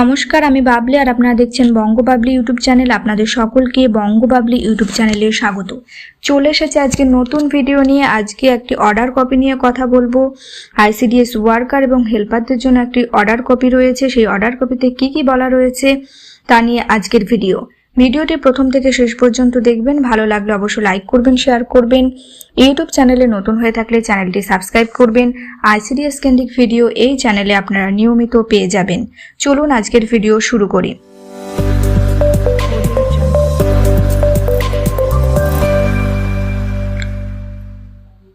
নমস্কার, আমি বাবলি আর আপনারা দেখছেন বঙ্গ বাবলি ইউটিউব চ্যানেল। আপনাদের সকলকে বঙ্গ বাবলি ইউটিউব চ্যানেলে স্বাগত। চলে এসেছে আজকে নতুন ভিডিও নিয়ে। আজকে একটি অর্ডার কপি নিয়ে কথা বলব। আইসিডিএস ওয়ার্কার এবং হেল্পারদের জন্য একটি অর্ডার কপি রয়েছে। সেই অর্ডার কপিতে কি কি বলা রয়েছে তা নিয়ে আজকের ভিডিও। ভিডিওটি প্রথম থেকে শেষ পর্যন্ত দেখবেন। ভালো লাগলে অবশ্যই লাইক করবেন শেয়ার করবেন। ইউটিউব চ্যানেলে নতুন হয়ে থাকলে চ্যানেলটি সাবস্ক্রাইব করবেন। আইসিডিএস কেন্দ্রিক ভিডিও এই চ্যানেলে আপনারা নিয়মিত পেয়ে যাবেন। চলুন আজকের ভিডিও শুরু করি।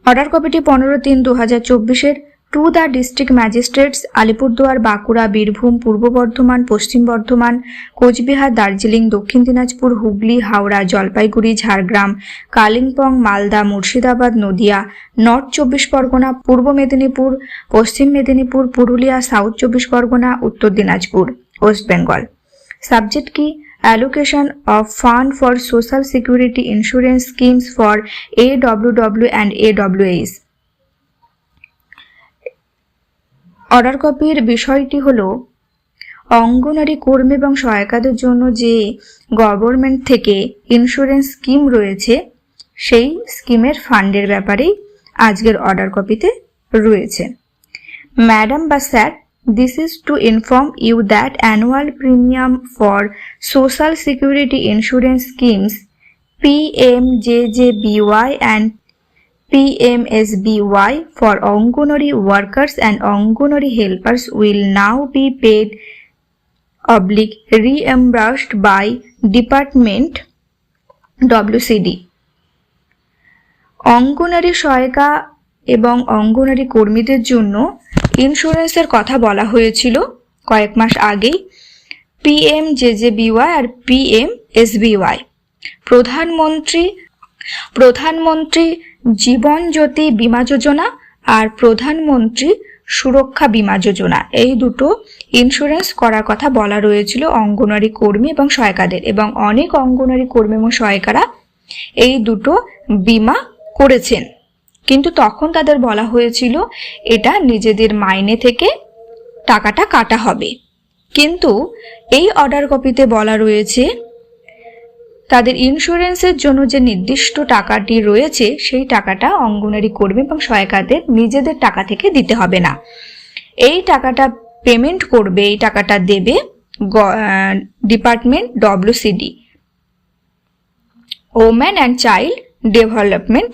অর্ডার কপিটি পনেরো তিন দু হাজার চব্বিশের। To the district magistrates, Alipurduar, Bankura, Birbhum, Purba Bardhaman, Paschim Bardhaman, Coochbehar, Darjeeling, Dakshin Dinajpur, Hooghly, Howrah, Jalpaiguri, Jhargram, Kalimpong, Malda, Murshidabad, Nadia, north চব্বিশ পরগনা, পূর্ব মেদিনীপুর, পশ্চিম মেদিনীপুর, পুরুলিয়া, সাউথ চব্বিশ Pargana, Uttar Dinajpur, West Bengal. Subject কি? Allocation of allocation of fund for social security insurance schemes for AWW and AWAs order কপির বিষয়টি হলো, অঙ্গনারী কর্মী এবং সহায়িকাদের জন্য যে গভর্নমেন্ট থেকে ইন্স্যুরেন্স স্কিম রয়েছে, সেই স্কিমের ফান্ডের ব্যাপারেই আজকের অর্ডার কপিতে রয়েছে। ম্যাডাম বা sir this is to inform you that annual premium for social security insurance schemes PMJJBY and PMSBY for Anganwadi workers and Anganwadi helpers will now be paid oblique reimbursed by Department WCD. Anganwadi সহায়িকা এবং অঙ্গনারী কর্মীদের জন্য ইন্স্যুরেন্সের কথা বলা হয়েছিল কয়েক মাস আগেই পিএম জেজেবিওয়াই আর পিএম এসবিওয়াই প্রধানমন্ত্রী প্রধানমন্ত্রী জীবন জ্যোতি বীমা যোজনা আর প্রধানমন্ত্রী সুরক্ষা বীমা যোজনা। এই দুটো ইন্স্যুরেন্স করার কথা বলা রয়েছিল অঙ্গনারী কর্মী এবং সহায়িকাদের এবং অনেক অঙ্গনারী কর্মী এবং সহায়িকারা এই দুটো বীমা করেছেন। কিন্তু তখন তাদের বলা হয়েছিল এটা নিজেদের মাইনে থেকে টাকাটা কাটা হবে। কিন্তু এই অর্ডার কপিতে বলা রয়েছে তাদের ইন্স্যুরেন্সের জন্য যে নির্দিষ্ট টাকাটি রয়েছে, সেই টাকাটা অঙ্গনারী কর্মী এবং সহায়িকাদের নিজেদের টাকা থেকে দিতে হবে না। এই টাকাটা পেমেন্ট করবে, এই টাকাটা দেবে department WCD woman and child development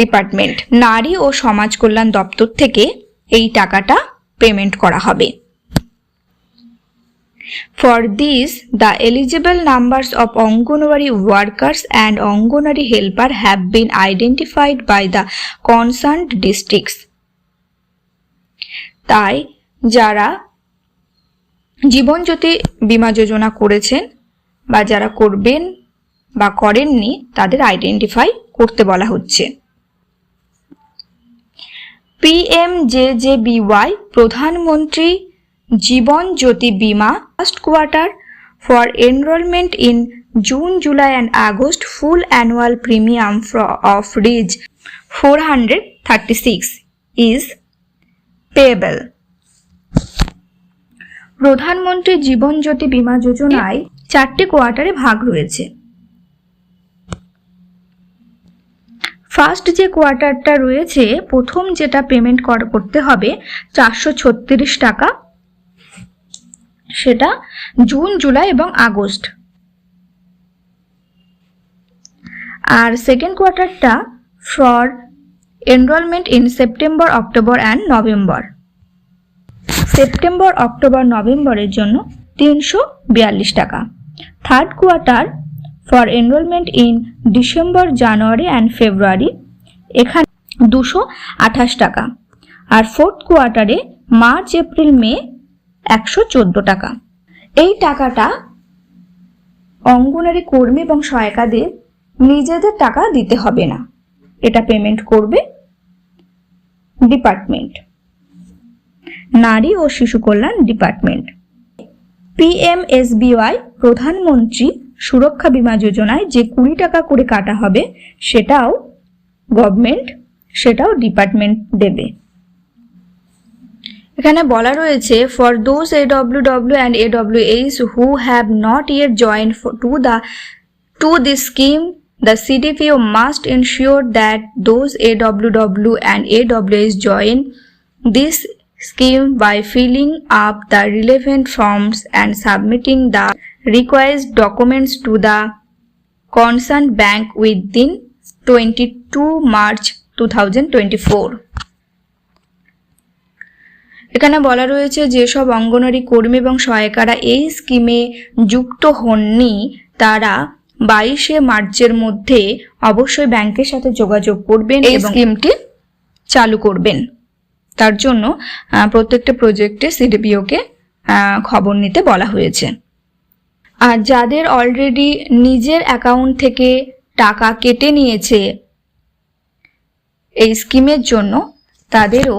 department নারী ও সমাজ কল্যাণ দপ্তর থেকে এই টাকাটা পেমেন্ট করা হবে। For this, the eligible numbers of Anganwadi workers and Anganwadi helper have been identified by the concerned districts. তাই যারা জীবনজ্যোতি বীমা যোজনা করেছেন বা যারা করবেন বা করেননি তাদের আইডেন্টিফাই করতে বলা হচ্ছে পিএমজেজেবিওয়াই প্রধানমন্ত্রী জীবন জ্যোতি বীমা first quarter for enrolment in June July and August full annual premium for of ridge four hundred thirty six is payable প্রধানমন্ত্রী জীবন জ্যোতি বিমা যোজনায় চারটি কোয়ার্টারে ভাগ রয়েছে। ফার্স্ট যে কোয়ার্টারটা রয়েছে, প্রথম যেটা পেমেন্ট করতে হবে চারশো ছত্রিশ টাকা। সেটা জুন, জুলাই এবং আগস্ট। আর second কোয়ার্টারটা for enrolment in September October and November September October নভেম্বরের জন্য তিনশো বিয়াল্লিশ টাকা। Third quarter for enrolment in December January and February এখানে দুশো আঠাশ টাকা। আর ফোর্থ কোয়ার্টারে মার্চ এপ্রিল মে একশো চোদ্দ টাকা। এই টাকাটা অঙ্গনারী কর্মী এবং সহায়িকাদের নিজেদের টাকা দিতে হবে না। এটা পেমেন্ট করবে ডিপার্টমেন্ট নারী ও শিশু কল্যাণ ডিপার্টমেন্ট পিএমএসবিওয়াই প্রধানমন্ত্রী সুরক্ষা বীমা যোজনায় যে কুড়ি টাকা করে কাটা হবে, সেটাও গভর্নমেন্ট সেটাও ডিপার্টমেন্ট দেবে। এখানে বলা রয়েছে for those A W W and A W H's who have not yet join to the to the scheme the CDPO must ensure that those A W W and A W S join this scheme by filling up the relevant forms and submitting the request documents to the concern bank within twenty two March two thousand twenty four এখানে বলা রয়েছে যেসব অঙ্গনওয়াড়ি কর্মী এবং সহায়িকারা এই স্কিমে যুক্ত হননি তারা বাইশে মার্চের মধ্যে অবশ্যই ব্যাংকের সাথে যোগাযোগ করবেন এই স্কিমটি চালু করবেন। তার জন্য প্রত্যেকটা প্রজেক্টে সিডিপিওকে খবর নিতে বলা হয়েছে। আর যাদের অলরেডি নিজের অ্যাকাউন্ট থেকে টাকা কেটে নিয়েছে এই স্কিমের জন্য তাদেরও